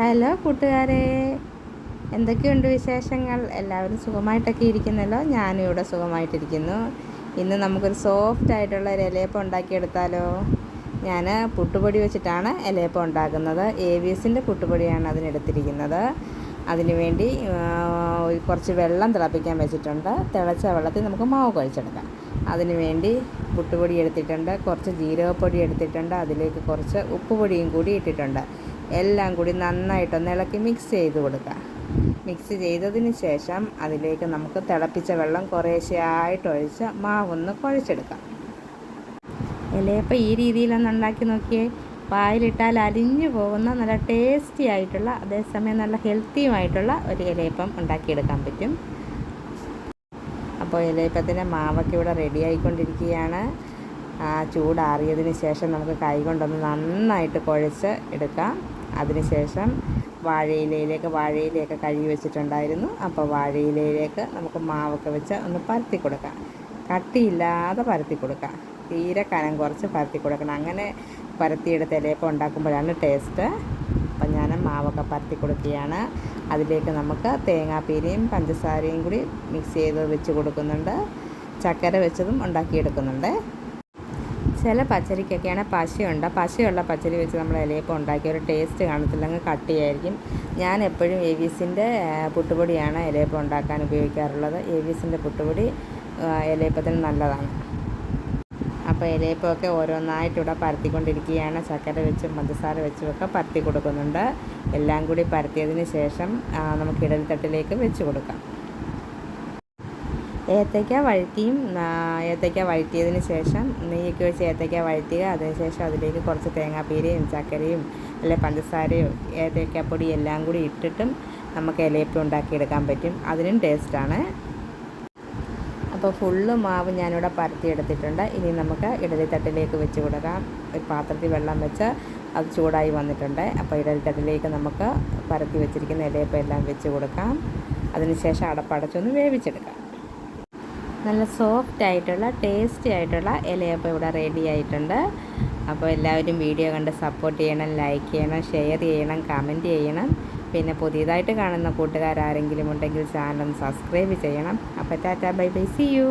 Hello കൂട്ടുകാരെ. എന്തൊക്കെയുണ്ട് വിശേഷങ്ങൾ? എല്ലാവരും സുഖമായിട്ടൊക്കെ ഇരിക്കുന്നല്ലോ? ഞാനും ഇവിടെ സുഖമായിട്ടിരിക്കുന്നു. ഇന്ന് നമുക്കൊരു സോഫ്റ്റ് ആയിട്ടുള്ള ഒരു ഇലയപ്പം ഉണ്ടാക്കിയെടുത്താലോ? ഞാൻ പുട്ടുപൊടി വെച്ചിട്ടാണ് ഇലയപ്പം ഉണ്ടാക്കുന്നത്. എ വി എസിന്റെ പുട്ടുപൊടിയാണ് അതിനെടുത്തിരിക്കുന്നത് അതിനുവേണ്ടി കുറച്ച് വെള്ളം തിളപ്പിക്കാൻ വെച്ചിട്ടുണ്ട്. തിളച്ച വെള്ളത്തിൽ നമുക്ക് മാവ് കുഴച്ചെടുക്കാം. അതിനുവേണ്ടി പുട്ടുപൊടി എടുത്തിട്ടുണ്ട്. കുറച്ച് ജീരകപ്പൊടി എടുത്തിട്ടുണ്ട്. അതിലേക്ക് കുറച്ച് ഉപ്പുപൊടിയും കൂടി ഇട്ടിട്ടുണ്ട്. എല്ലാം കൂടി നന്നായിട്ടൊന്ന് ഇളക്കി മിക്സ് ചെയ്ത് കൊടുക്കുക. മിക്സ് ചെയ്തതിന് ശേഷം അതിലേക്ക് നമുക്ക് തിളപ്പിച്ച വെള്ളം കുറേശ്ശെയായിട്ട് ഒഴിച്ച് മാവൊന്ന് കുഴച്ചെടുക്കാം. ഇലയപ്പം ഈ രീതിയിലൊന്ന് ഉണ്ടാക്കി നോക്കിയേ. പായലിട്ടാൽ അലിഞ്ഞു പോകുന്ന നല്ല ടേസ്റ്റി ആയിട്ടുള്ള അതേസമയം നല്ല ഹെൽത്തിയുമായിട്ടുള്ള ഒരു ഇലയപ്പം ഉണ്ടാക്കിയെടുക്കാൻ പറ്റും. അപ്പോൾ ഇലയപ്പത്തിന്റെ മാവൊക്കെ ഇവിടെ റെഡി ആയിക്കൊണ്ടിരിക്കുകയാണ്. ചൂടാറിയതിന് ശേഷം നമുക്ക് കൈ കൊണ്ടൊന്ന് നന്നായിട്ട് കുഴച്ച് എടുക്കാം. അതിനുശേഷം വാഴയിലയിലേക്ക് വാഴയിലയൊക്കെ കഴുകി വെച്ചിട്ടുണ്ടായിരുന്നു. അപ്പോൾ വാഴയിലയിലേക്ക് നമുക്ക് മാവൊക്കെ വെച്ച് ഒന്ന് പരത്തി കൊടുക്കാം. കട്ടിയില്ലാതെ പരത്തി കൊടുക്കാം. തീരെ കനം കുറച്ച് പരത്തി കൊടുക്കണം. അങ്ങനെ പരത്തിയെടുത്ത് ഇലയൊക്കെ ഉണ്ടാക്കുമ്പോഴാണ് ടേസ്റ്റ്. അപ്പം ഞാൻ മാവൊക്കെ പരത്തി കൊടുക്കുകയാണ്. അതിലേക്ക് നമുക്ക് തേങ്ങാപ്പീരയും പഞ്ചസാരയും കൂടി മിക്സ് ചെയ്ത് വെച്ച് കൊടുക്കുന്നുണ്ട്. ചക്കര വെച്ചതും ഉണ്ടാക്കിയെടുക്കുന്നുണ്ട്. ചില പച്ചരിക്കൊക്കെയാണ് പശയുണ്ട്. പശയുള്ള പച്ചരി വെച്ച് നമ്മൾ ഇലയപ്പം ഉണ്ടാക്കിയ ഒരു ടേസ്റ്റ് കാണത്തില്ല. അങ്ങ് കട്ടിയായിരിക്കും. ഞാൻ എപ്പോഴും എ വി പുട്ടുപൊടിയാണ് ഇലയപ്പം ഉണ്ടാക്കാൻ ഉപയോഗിക്കാറുള്ളത്. എ വി പുട്ടുപൊടി ഇലയപ്പത്തിന് നല്ലതാണ്. അപ്പോൾ ഇലയപ്പമൊക്കെ ഓരോന്നായിട്ട് ഇവിടെ പരത്തിക്കൊണ്ടിരിക്കുകയാണ്. ചക്കര വെച്ചും പഞ്ചസാര വെച്ചും ഒക്കെ പരത്തി കൊടുക്കുന്നുണ്ട്. എല്ലാം കൂടി പരത്തിയതിന് ശേഷം നമുക്ക് ഇടൽത്തട്ടിലേക്ക് വെച്ച് കൊടുക്കാം. ഏത്തയ്ക്ക വഴറ്റിയും ഏത്തയ്ക്ക വഴറ്റിയതിന് ശേഷം നെയ്യൊക്കെ വെച്ച് ഏത്തയ്ക്ക വഴറ്റുക. അതിനുശേഷം അതിലേക്ക് കുറച്ച് തേങ്ങാപ്പീരയും ചക്കരയും അല്ലെ പഞ്ചസാരയും ഏത്തയ്ക്കാപ്പൊടി എല്ലാം കൂടി ഇട്ടിട്ടും നമുക്ക് ഇലയപ്പം ഉണ്ടാക്കിയെടുക്കാൻ പറ്റും. അതിനും ടേസ്റ്റാണ് അപ്പോൾ ഫുള്ള് മാവ് ഞാനിവിടെ പരത്തിയെടുത്തിട്ടുണ്ട് ഇനി നമുക്ക് ഇഡലിത്തട്ടിലേക്ക് വെച്ച് കൊടുക്കാം. ഒരു പാത്രത്തിൽ വെള്ളം വെച്ച് അത് ചൂടായി വന്നിട്ടുണ്ട്. അപ്പോൾ ഇഡലിത്തട്ടിലേക്ക് നമുക്ക് പരത്തി വെച്ചിരിക്കുന്ന ഇലയപ്പം എല്ലാം വെച്ച് കൊടുക്കാം. അതിനുശേഷം അടപ്പടച്ചൊന്ന് വേവിച്ചെടുക്കാം. നല്ല സോഫ്റ്റ് ആയിട്ടുള്ള ടേസ്റ്റി ആയിട്ടുള്ള ഇലയപ്പം ഇവിടെ റെഡി ആയിട്ടുണ്ട്. അപ്പോൾ എല്ലാവരും വീഡിയോ കണ്ട് സപ്പോർട്ട് ചെയ്യണം ലൈക്ക് ചെയ്യണം ഷെയർ ചെയ്യണം കമന്റ് ചെയ്യണം. പിന്നെ പുതിയതായിട്ട് കാണുന്ന കൂട്ടുകാരാരെങ്കിലും ഉണ്ടെങ്കിൽ ചാനൽ സബ്സ്ക്രൈബ് ചെയ്യണം. അപ്പോൾ tata bye bye see you